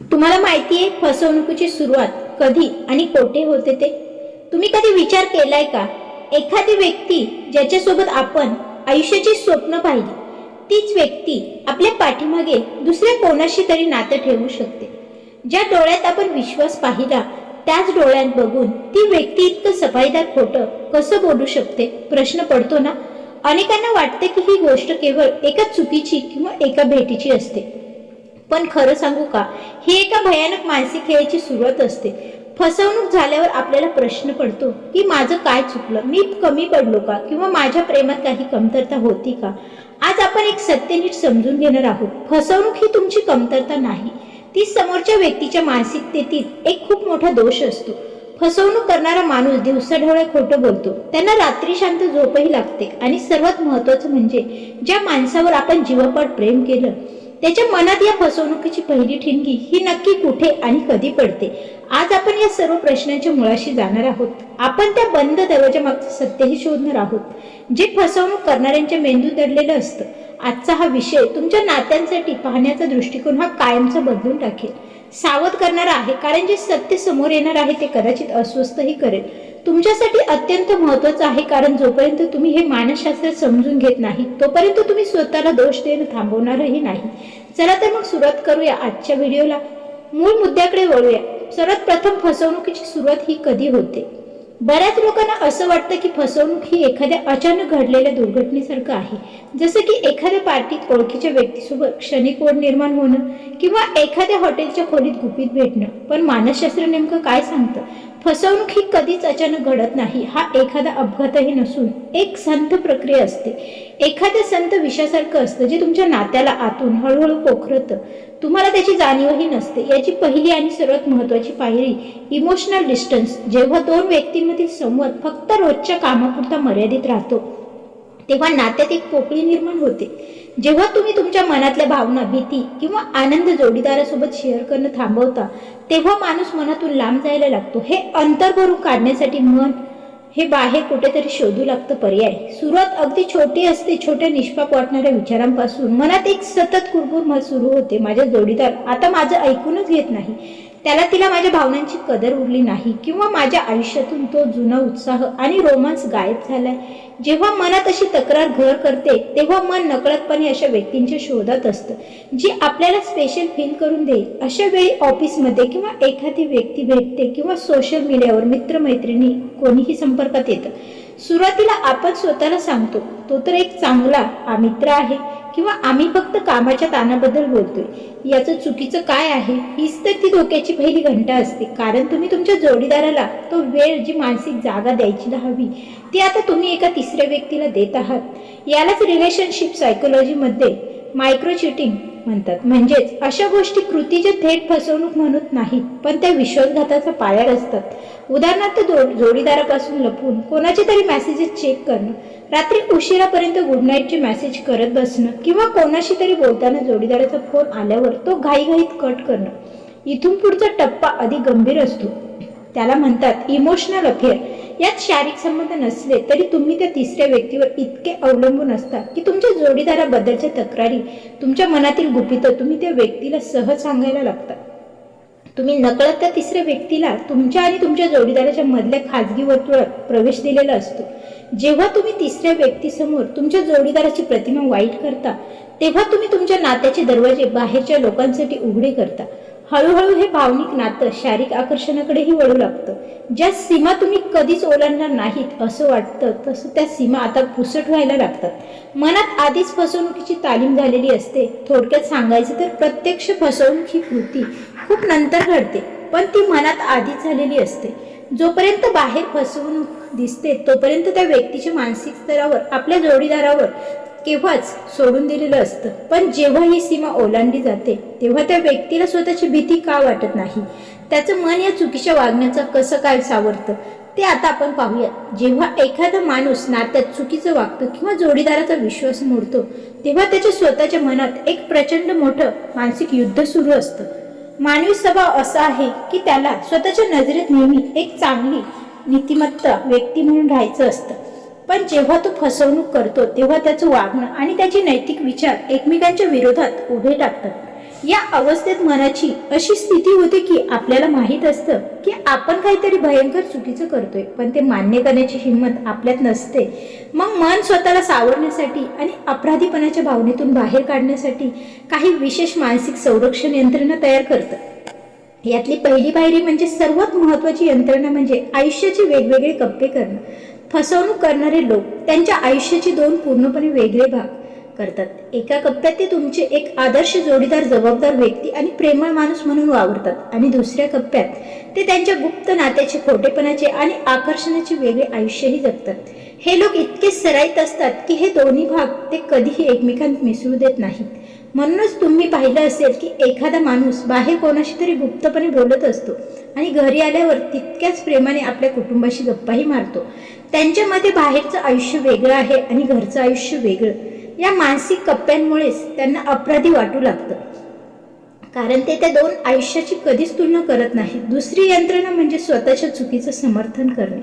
तुम्हाला माहिती आहे फसवणुकीची सुरुवात कधी आणि कोठे होते ते? तुम्ही कधी विचार केलाय का? एखादी व्यक्ती ज्याच्यासोबत आपण आयुष्याची स्वप्न पाहिली तीच व्यक्ती आपल्या पाठीमागे दुसऱ्या कोणाशी तरी नातं ठेवू शकते. ज्या डोळ्यात आपण विश्वास पाहिला त्याच डोळ्यात बघून ती व्यक्ती इतकं सफाईदार खोटं कसं बोलू शकते? प्रश्न पडतो ना? अनेकांना वाटते की ही गोष्ट केवळ एका चुकीची किंवा एका भेटीची असते. पण खरं सांगू का? ही एका भयानक मानसिक खेळाची सुरुवात असते. फसवणूक झाल्यावर आपल्याला प्रश्न पडतो की माझं काय चुकलं? मी कमी पडलो का? किंवा माझ्या प्रेमात काही कमतरता होती का? आज आपण एक सत्य नीट समजून घेणार आहोत. फसवणूक ही तुमची कमतरता नाही. ती समोरच्या व्यक्तीच्या मानसिकतेतील एक खूप मोठा दोष असतो. फसवणूक करणारा माणूस दिवसाढवळ्या खोटं बोलतो. त्यांना रात्री शांत झोपही लागते. आणि सर्वात महत्वाचं म्हणजे ज्या माणसावर आपण जीवापाड प्रेम केलं त्याच्या मनात या फसवणुकीची पहिली ठिणगी ही नक्की कुठे आणि कधी पडते? आज आपण या सर्व प्रश्नांच्या मुळाशी जाणार आहोत. आपण त्या बंद दरवाजा मागचं सत्यही शोधणार आहोत जे फसवणूक करणाऱ्यांच्या मेंदूत दडलेलं असतं. आजचा हा विषय तुमच्या नात्यांसाठी पाहण्याचा दृष्टिकोन हा कायमचा बदलून टाकेल. सावध करणार आहे. कारण जे सत्य समोर येणार आहे ते कदाचित अस्वस्थही करेल. तुमच्यासाठी अत्यंत महत्वाचं आहे कारण जोपर्यंत तुम्ही हे मानसशास्त्र समजून घेत नाही तोपर्यंत तुम्ही स्वतःला दोष देणं थांबवणारही नाही. चला तर मग सुरुवात करूया आजच्या व्हिडिओला. मूळ मुद्द्याकडे वळूया. सर्वात प्रथम फसवणुकीची सुरुवात ही कधी होते? बऱ्याच लोकांना असं वाटतं की फसवणूक ही एखाद्या अचानक घडलेल्या दुर्घटनेसारखं आहे. जसं की एखाद्या पार्टीत ओळखीच्या व्यक्तीसोबत क्षणिक ओढ निर्माण होणं किंवा एखाद्या हॉटेलच्या खोलीत गुपित भेटणं. पण मानसशास्त्र नेमकं काय सांगतं? फसवणूक ही कधीच अचानक घडत नाही. हा एखादा अपघातही नसून एक संत प्रक्रिया असते. एखादं संत विषासारखं असतं जे तुमच्या नात्याला आतून हळूहळू पोखरतं. तुम्हाला त्याची जाणीवही नसते. याची पहिली आणि सर्वात महत्वाची पायरी इमोशनल डिस्टन्स जेव्हा दोन व्यक्तींमधील संवाद फक्त रोजच्या कामापुरता मर्यादित राहतो तेव्हा नात्यात एक पोकळी निर्माण होते. जेव्हा तुम्ही तुमच्या मनातल्या भावना भीती किंवा आनंद जोडीदारासोबत शेअर करणं थांबवता तेव्हा माणूस मनातून लांब जायला लागतो. हे अंतर भरून काढण्यासाठी मन हे बाहेर कुठेतरी शोधू लागतं पर्याय. सुरुवात अगदी छोटी असते छोट्या निष्पाप वाटणाऱ्या विचारांपासून. मनात एक सतत कुरकुर सुरू होते. माझ्या जोडीदार आता माझं ऐकूनच घेत नाही. त्याला तिला माझ्या भावनांची कदर उरली नाही. किंवा माझ्या आयुष्यातून तो जुना उत्साह आणि रोमांस गायब झालाय. जेव्हा मनात अशी तक्रार घर करते तेव्हा मन नकळतपणे अशा व्यक्तींच्या शोधात असतं जी आपल्याला स्पेशल फील करून देईल. अशा वेळी ऑफिसमध्ये किंवा एखादी व्यक्ती भेटते किंवा सोशल मीडियावर मित्रमैत्रिणी कोणीही संपर्कात येतं. सुरुवातीला आपण स्वतःला सांगतो तो तर एक चांगला आमित्र मित्र आहे. किंवा आम्ही फक्त कामाच्या ताणाबद्दल बोलतोय याचं चुकीचं काय आहे? हीच तर ती धोक्याची पहिली घंटा असते. कारण तुम्ही तुमच्या जोडीदाराला तो वेळ जी मानसिक जागा द्यायची हवी ती आता तुम्ही एका तिसऱ्या व्यक्तीला देत आहात. यालाच रिलेशनशिप सायकोलॉजीमध्ये मायक्रो चिटिंग म्हणतात. म्हणजेच अशा गोष्टी कृतीच्या थेट फसवणूक म्हणत नाहीत पण त्या विश्वासघाताचा पाया असतात. उदाहरणार्थ जोडीदारापासून लपून कोणाचे तरी मेसेजेस चेक करणं रात्री उशिरापर्यंत गुड नाईटचे मेसेज करत बसणं किंवा कोणाशी तरी बोलताना जोडीदाराचा फोन आल्यावर तो घाईघाईत कट करणं. इथून पुढचा टप्पा अधिक गंभीर असतो. त्याला म्हणतात इमोशनल अफेअर यात शारीरिक संबंध नसले तरी तुम्ही त्या तिसऱ्या व्यक्तीवर इतके अवलंबून असता की तुमच्या जोडीदाराबद्दलच्या तक्रारी तुमच्या मनातील गुपितं तुम्ही त्या व्यक्तीला सहज सांगायला लागता. तुम्ही नकळत त्या तिसऱ्या व्यक्तीला तुमच्या आणि तुमच्या जोडीदाराच्या मधल्या खाजगी वर्तुळात प्रवेश दिलेला असतो. जेव्हा तुम्ही तिसऱ्या व्यक्तीसमोर तुमच्या जोडीदाराची प्रतिमा वाईट करता तेव्हा तुम्ही तुमच्या नात्याचे दरवाजे बाहेरच्या लोकांसाठी उघडे करता. हळूहळू हे भावनिक नातं शारीरिक आकर्षणाकडेही वळू लागतं. ज्या सीमा तुम्ही कधीच ओलांडणार नाहीत असं वाटतं तसं त्या सीमा आता पुसट व्हायला लागतात. मनात आधीच फसवणुकीची तालीम झालेली असते. थोडक्यात सांगायचं तर प्रत्यक्ष फसवणूक ही कृती खूप नंतर घडते पण ती मनात आधीच झालेली असते. जोपर्यंत बाहेर फसवणूक दिसते तोपर्यंत त्या व्यक्तीच्या मानसिक स्तरावर आपल्या जोडीदारावर केव्हाच सोडून दिलेलं असतं. पण जेव्हा ही सीमा ओलांडली जाते तेव्हा त्या व्यक्तीला स्वतःची भीती का वाटत नाही? त्याचं मन या चुकीच्या वागण्याचं कसं काय सावरतं? ते आता आपण पाहूया जेव्हा एखादा माणूस नात्यात चुकीचं वागतो किंवा जोडीदाराचा विश्वास मोडतो तेव्हा त्याच्या स्वतःच्या मनात एक प्रचंड मोठं मानसिक युद्ध सुरू असतं. मानवी स्वभाव असा आहे की त्याला स्वतःच्या नजरेत नेहमी एक चांगली नीतिमत्ता व्यक्ती म्हणून राहायचं असतं. पण जेव्हा तो फसवणूक करतो तेव्हा त्याचं वागणं आणि त्याचे नैतिक विचार एकमेकांच्या विरोधात उभे टाकतात. या अवस्थेत मनाची अशी स्थिती होते की आपल्याला माहीत असतं की आपण काहीतरी भयंकर चुकीचं करतोय पण ते मान्य करण्याची हिंमत आपल्यात नसते. मग मन स्वतःला सावरण्यासाठी आणि अपराधीपणाच्या भावनेतून बाहेर काढण्यासाठी काही विशेष मानसिक संरक्षण यंत्रणा तयार करतं. यातली पहिली पायरी म्हणजे सर्वात महत्वाची यंत्रणा म्हणजे आयुष्याचे वेगवेगळे कप्पे करणं. फसवणूक करणारे लोक त्यांच्या आयुष्याचे दोन पूर्णपणे वेगळे भाग. करतात. एका कप्प्यात ते तुमचे एक आदर्श जोडीदार जबाबदार व्यक्ती आणि प्रेमळ माणूस म्हणून वावरतात. आणि दुसऱ्या कप्प्यात ते त्यांच्या गुप्त नात्याचे खोटेपणाचे आणि आकर्षणाचे वेगळे आयुष्यही जगतात. हे लोक इतके सराईत असतात की हे दोन्ही भाग ते कधीही एकमेकांत मिसळू देत नाहीत. म्हणूनच तुम्ही पाहिलं असेल की एखादा माणूस बाहेर कोणाशी तरी गुप्तपणे बोलत असतो आणि घरी आल्यावर तितक्याच प्रेमाने आपल्या कुटुंबाशी गप्पाही मारतो. त्यांच्यामध्ये बाहेरचं आयुष्य वेगळं आहे आणि घरचं आयुष्य वेगळं. या मानसिक कप्प्यांमुळेच त्यांना अपराधी वाटू लागतं. कारण ते त्या दोन आयुष्याची कधीच तुलना करत नाही दुसरी यंत्रणा म्हणजे स्वतःच्या चुकीचं समर्थन करणे.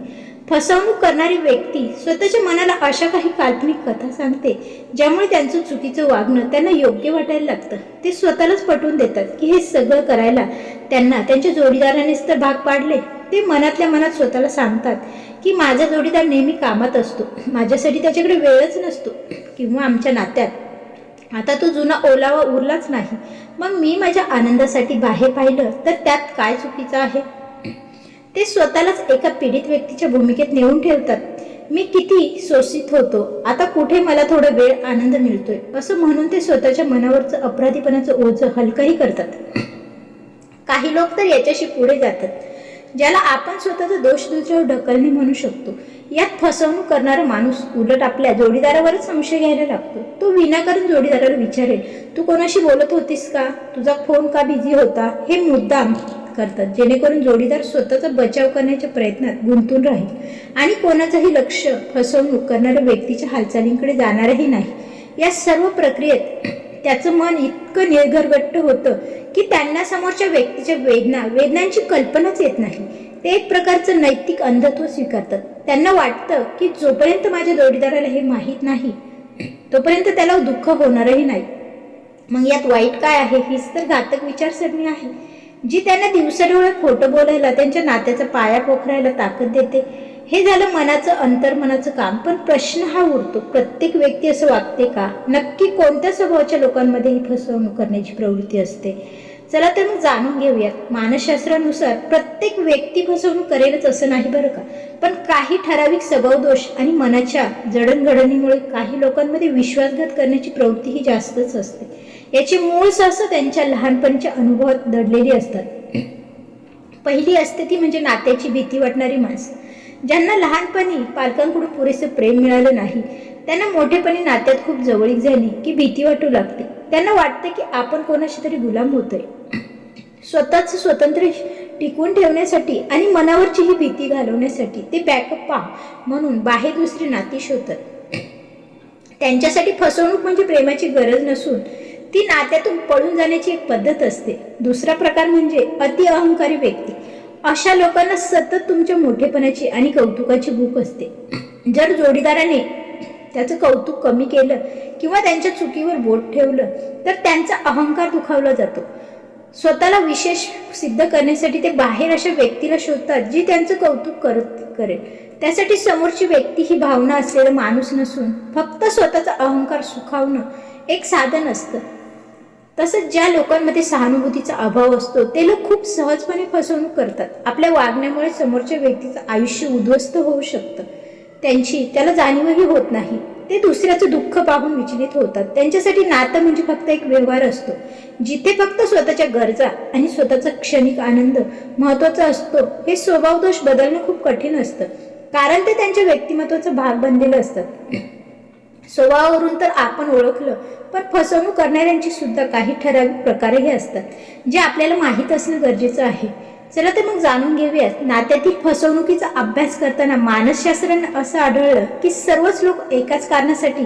फसवणूक करणारी व्यक्ती स्वतःच्या मनाला अशा काही काल्पनिक कथा सांगते ज्यामुळे त्यांचं चुकीचं वागणं त्यांना योग्य वाटायला लागतं. ते स्वतःलाच पटवून देतात की हे सगळं करायला त्यांना त्यांच्या जोडीदारानेच तर भाग पाडले. ते मनातल्या मनात स्वतःला सांगतात की माझा जोडीदार नेहमी कामात असतो. माझ्यासाठी त्याच्याकडे वेळच नसतो किंवा आमच्या नात्यात. आता तो जुना ओलावा उरलाच नाही. मग मी माझ्या आनंदासाठी बाहेर पाहिलं तर त्यात काय चुकीचं आहे? ते स्वतःलाच एका पीडित व्यक्तीच्या भूमिकेत नेऊन ठेवतात. मी किती शोषित होतो. आता कुठे मला थोडा वेळ आनंद मिळतोय? असं म्हणून ते स्वतःच्या मनावरचं अपराधीपणाचं ओझं हलकंही करतात. काही लोक तर याच्याशी पुढे जातात. ज्याला आपण स्वतःचा दोष दुसऱ्यावर ढकलणे म्हणू शकतो. यात फसवणूक करणारा माणूस उलट आपल्या जोडीदारावरच संशय घ्यायला लागतो. तो विनाकारण जोडीदाराला विचारेल तू कोणाशी बोलत होतीस का? तुझा फोन का बिझी होता? हे मुद्दाम करतात. जेणेकरून जोडीदार स्वतःचा बचाव करण्याच्या प्रयत्नात गुंतून राहील. आणि कोणाचंही लक्ष फसवणूक करणाऱ्या व्यक्तीच्या हालचालींकडे जाणारही नाही. या सर्व प्रक्रियेत त्याचं मन इतकं निर्घरगट्ट होतं की त्यांना समोरच्या व्यक्तीच्या वेदना वेदनांची कल्पनाच येत नाही. ते एक प्रकारचं नैतिक अंधत्व स्वीकारतात. त्यांना वाटतं की जोपर्यंत माझ्या जोडीदाराला हे माहीत नाही तोपर्यंत त्याला दुःख होणारही नाही. मग यात वाईट काय आहे हीच तर घातक विचारसरणी आहे. जी त्यांना दिवसाडोळ्यात खोटं बोलायला त्यांच्या नात्याचा पाया पोखरायला ताकद देते हे झालं मनाचं अंतर्मनाचं काम. पण प्रश्न हा उरतो प्रत्येक व्यक्ती असं वागते का? नक्की कोणत्या स्वभावाच्या लोकांमध्ये ही फसवणूक करण्याची प्रवृत्ती असते? चला तर मग जाणून घेऊयात. मानसशास्त्रानुसार प्रत्येक व्यक्ती फसवणूक करेलच असं नाही बरं का? पण काही ठराविक स्वभाव दोष आणि मनाच्या जडणघडणीमुळे काही लोकांमध्ये विश्वासघात करण्याची प्रवृत्ती ही जास्तच असते. याची मूळ सहसा त्यांच्या लहानपणीच्या अनुभवात दडलेली असतात. पहिली असते ती म्हणजे नात्याची भीती वाटणारी माणसं. ज्यांना लहानपणी पालकांकडून पुरेसे प्रेम मिळालं नाही त्यांना मोठेपणी नात्यात खूप जवळीक झाली की भीती वाटू लागते. त्यांना वाटतं की आपण कोणाशी तरी गुलाम होतोय. स्वतःच स्वतंत्र टिकवून ठेवण्यासाठी आणि मनावरची ही भीती घालवण्यासाठी ते बॅकअप पा म्हणून बाहेर दुसरी नाती शोधतात. त्यांच्यासाठी फसवणूक म्हणजे प्रेमाची गरज नसून ती नात्यातून पळून जाण्याची एक पद्धत असते. दुसरा प्रकार म्हणजे अति अहंकारी व्यक्ती. अशा लोकांना सतत तुमच्या मोठेपणाची आणि कौतुकाची भूक असते. जर जोडीदाराने त्याचं कौतुक कमी केलं किंवा त्यांच्या चुकीवर बोट ठेवलं तर त्यांचा अहंकार दुखावला जातो. स्वतःला विशेष सिद्ध करण्यासाठी ते बाहेर अशा व्यक्तीला शोधतात जी त्यांचं कौतुक करत करेल. त्यासाठी समोरची व्यक्ती ही भावना असलेला माणूस नसून फक्त स्वतःचा अहंकार सुखावणं एक साधन असतं. तसंच ज्या लोकांमध्ये सहानुभूतीचा अभाव असतो ते लोक खूप सहजपणे फसवणूक करतात. आपल्या वागण्यामुळे समोरच्या व्यक्तीचं आयुष्य उद्ध्वस्त होऊ शकतं. त्यांची त्याला जाणीवही होत नाही. ते दुसऱ्याचं दुःख पाहून विचलित होतात. त्यांच्यासाठी नातं म्हणजे फक्त एक व्यवहार असतो. जिथे फक्त स्वतःच्या गरजा आणि स्वतःचा क्षणिक आनंद महत्त्वाचा असतो हे स्वभावदोष बदलणं खूप कठीण असतं. कारण ते त्यांच्या व्यक्तिमत्वाचा भाग बनलेलं असतात. स्वभावावरून तर आपण ओळखलं पण फसवणूक करणाऱ्यांची सुद्धा काही ठराविक प्रकारही असतात जे आपल्याला माहीत असणं गरजेचं आहे. चला तर मग जाणून घेऊयात नात्यातील फसवणुकीचा अभ्यास करताना मानसशास्त्रानं असं आढळलं की सर्वच लोक एकाच कारणासाठी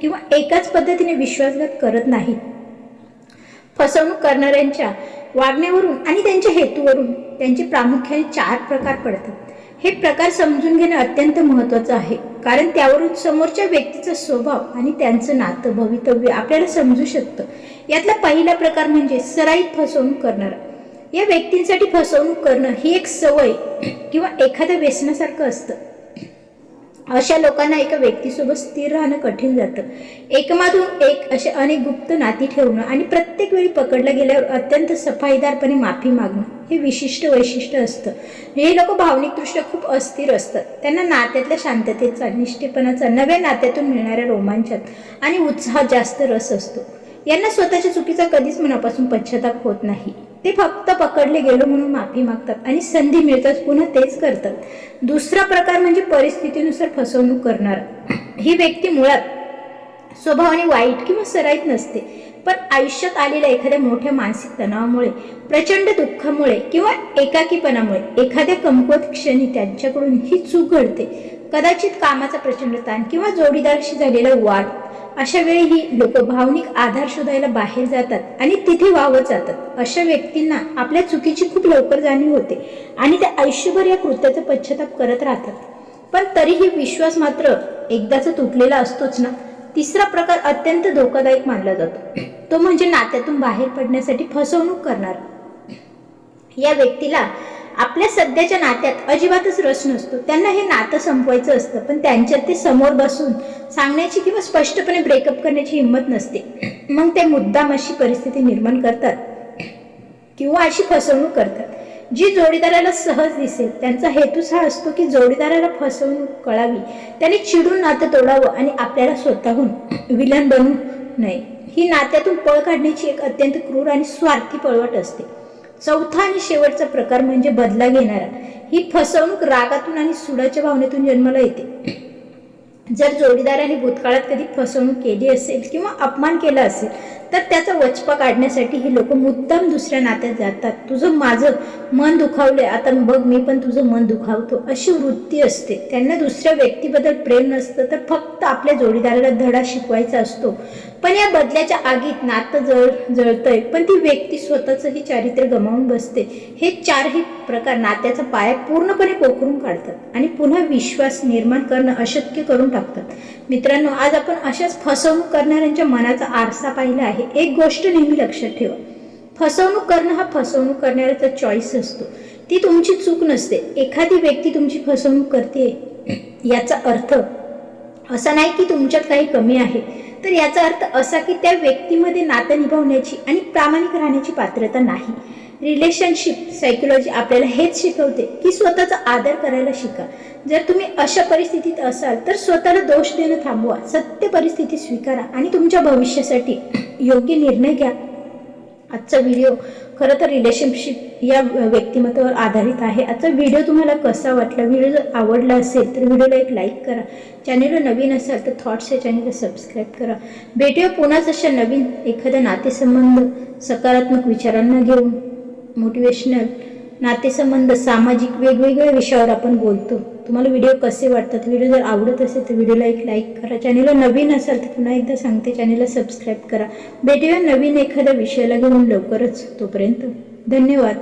किंवा एकाच पद्धतीने विश्वासघात करत नाहीत. फसवणूक करणाऱ्यांच्या वागण्यावरून आणि त्यांच्या हेतूवरून त्यांचे प्रामुख्याने चार प्रकार पडतात. हे प्रकार समजून घेणं अत्यंत महत्त्वाचं आहे. कारण त्यावरून समोरच्या व्यक्तीचा स्वभाव आणि त्यांचं नातं भवितव्य आपल्याला समजू शकतं. यातला पहिला प्रकार म्हणजे सराईत फसवणूक करणारा. या व्यक्तींसाठी फसवणूक करणं ही एक सवय किंवा एखाद्या व्यसनासारखं असतं. अशा लोकांना एका व्यक्तीसोबत स्थिर राहणं कठीण जातं. एकमातून एक असे अनेक गुप्त नाती ठेवणं आणि प्रत्येक वेळी पकडलं गेल्यावर अत्यंत सफाईदारपणे माफी मागणं हे विशिष्ट वैशिष्ट्य असतं. हे लोक भावनिकदृष्ट्या खूप अस्थिर असतात. त्यांना नात्यातल्या शांततेचा निष्ठेपणाचा नव्या नात्यातून मिळणाऱ्या रोमांचात आणि उत्साहात जास्त रस असतो. यांना स्वतःच्या चुकीचा कधीच मनापासून पश्चाताप होत नाही. ते फक्त पकडले गेलो म्हणून माफी मागतात आणि संधी मिळताच पुन्हा तेच करतात. दुसरा प्रकार म्हणजे परिस्थितीनुसार फसवणूक करणार. ही व्यक्ती मुळात स्वभावाने वाईट किंवा सराईत नसते पण आयुष्यात आलेल्या एखाद्या मोठ्या मानसिक तणावामुळे प्रचंड दुःखामुळे किंवा एकाकीपणामुळे एखाद्या कमकुवत क्षणी त्यांच्याकडून ही चूक घडते. कदाचित कामाचा प्रचंड ताण किंवा जोडीदारशी झालेला वाद अशा वेळी ही लोक भावनिक आधार शोधायला बाहेर जातात आणि तिथे वावत जातात. अशा व्यक्तींना आपल्या चुकीची खूप लवकर जाणीव होते आणि ते आयुष्यभर या कृत्याचा पश्चाताप करत राहतात. पण तरीही विश्वास मात्र एकदाचा तुटलेला असतोच ना? तिसरा प्रकार अत्यंत धोकादायक मानला जातो. तो म्हणजे नात्यातून बाहेर पडण्यासाठी फसवणूक करणार. या व्यक्तीला आपल्या सध्याच्या नात्यात अजिबातच रस नसतो. त्यांना हे नातं संपवायचं असतं पण त्यांच्यात ते समोर बसून सांगण्याची किंवा स्पष्टपणे ब्रेकअप करण्याची हिंमत नसते. मग ते मुद्दाम अशी परिस्थिती निर्माण करतात किंवा अशी फसवणूक करतात. जी जोडीदाराला सहज दिसेल त्यांचा हेतूच हा असतो की जोडीदाराला फसवणूक कळावी. त्याने चिडून नातं तोडावं आणि आपल्याला स्वतःहून विलन बनू नये. ही नात्यातून पळ काढण्याची एक अत्यंत क्रूर आणि स्वार्थी पळवट असते. चौथा आणि शेवटचा प्रकार म्हणजे बदला घेणारा. ही फसवणूक रागातून आणि सुडाच्या भावनेतून जन्माला येते. जर जोडीदाराने भूतकाळात कधी फसवणूक केली असेल किंवा अपमान केला असेल तर त्याचा वचपा काढण्यासाठी हे लोक मुद्दाम दुसऱ्या नात्यात जातात. तुझं माझं मन दुखावलंय आता बघ मी पण तुझं मन दुखावतो. अशी वृत्ती असते. त्यांना दुसऱ्या व्यक्तीबद्दल प्रेम नसतं तर फक्त आपल्या जोडीदाराला धडा शिकवायचा असतो. पण या बदल्याच्या आगीत नातं जळ जळतंय. पण ती व्यक्ती स्वतःचंही चारित्र्य गमावून बसते. हे चारही प्रकार नात्याचा पाया पूर्णपणे पोखरून काढतात आणि पुन्हा विश्वास निर्माण करणं अशक्य करून टाकतात. मित्रांनो आज आपण अशाच फसवणूक करणाऱ्यांच्या मनाचा आरसा पाहिला आहे. आहे. एक गोष्ट नेहमी लक्षात ठेवा. फसवणूक करणं हा फसवणूक करणाऱ्याचा चॉईस असतो. ती तुमची चूक नसते. एखादी व्यक्ती तुमची फसवणूक करते याचा अर्थ असा नाही की तुमच्यात काही कमी आहे. तर याचा अर्थ असा की त्या व्यक्तीमध्ये नातं निभावण्याची आणि प्रामाणिक राहण्याची पात्रता नाही. रिलेशनशिप सायकोलॉजी आपल्याला हेच शिकवते की स्वतःचा आदर करायला शिका. जर तुम्ही अशा परिस्थितीत असाल तर स्वतःला दोष देणं थांबवा. सत्य परिस्थिती स्वीकारा आणि तुमच्या भविष्यासाठी योग्य निर्णय घ्या. आजचा व्हिडिओ खरं तर रिलेशनशिप या व्यक्तिमत्वावर आधारित आहे. आजचा व्हिडिओ तुम्हाला कसा वाटला व्हिडिओ जर आवडला असेल तर व्हिडिओला एक लाईक करा. चॅनेलला नवीन असाल तर थॉट्स या चॅनेलला सबस्क्राईब करा. भेटूया पुन्हाच अशा नवीन एखाद्या नातेसंबंध सकारात्मक विचारांना घेऊन. मोटिवेशनल नातेसंबंध सामाजिक वेगवेगळ्या विषयावर आपण बोलतो. तुम्हाला व्हिडिओ कसे वाटतात? व्हिडिओ जर आवडत असेल तर व्हिडिओला एक लाईक करा. चॅनेलला नवीन असाल तर पुन्हा एकदा सांगते चॅनेलला सबस्क्राईब करा. भेटूया नवीन एखाद्या विषयाला घेऊन लवकरच. तोपर्यंत धन्यवाद.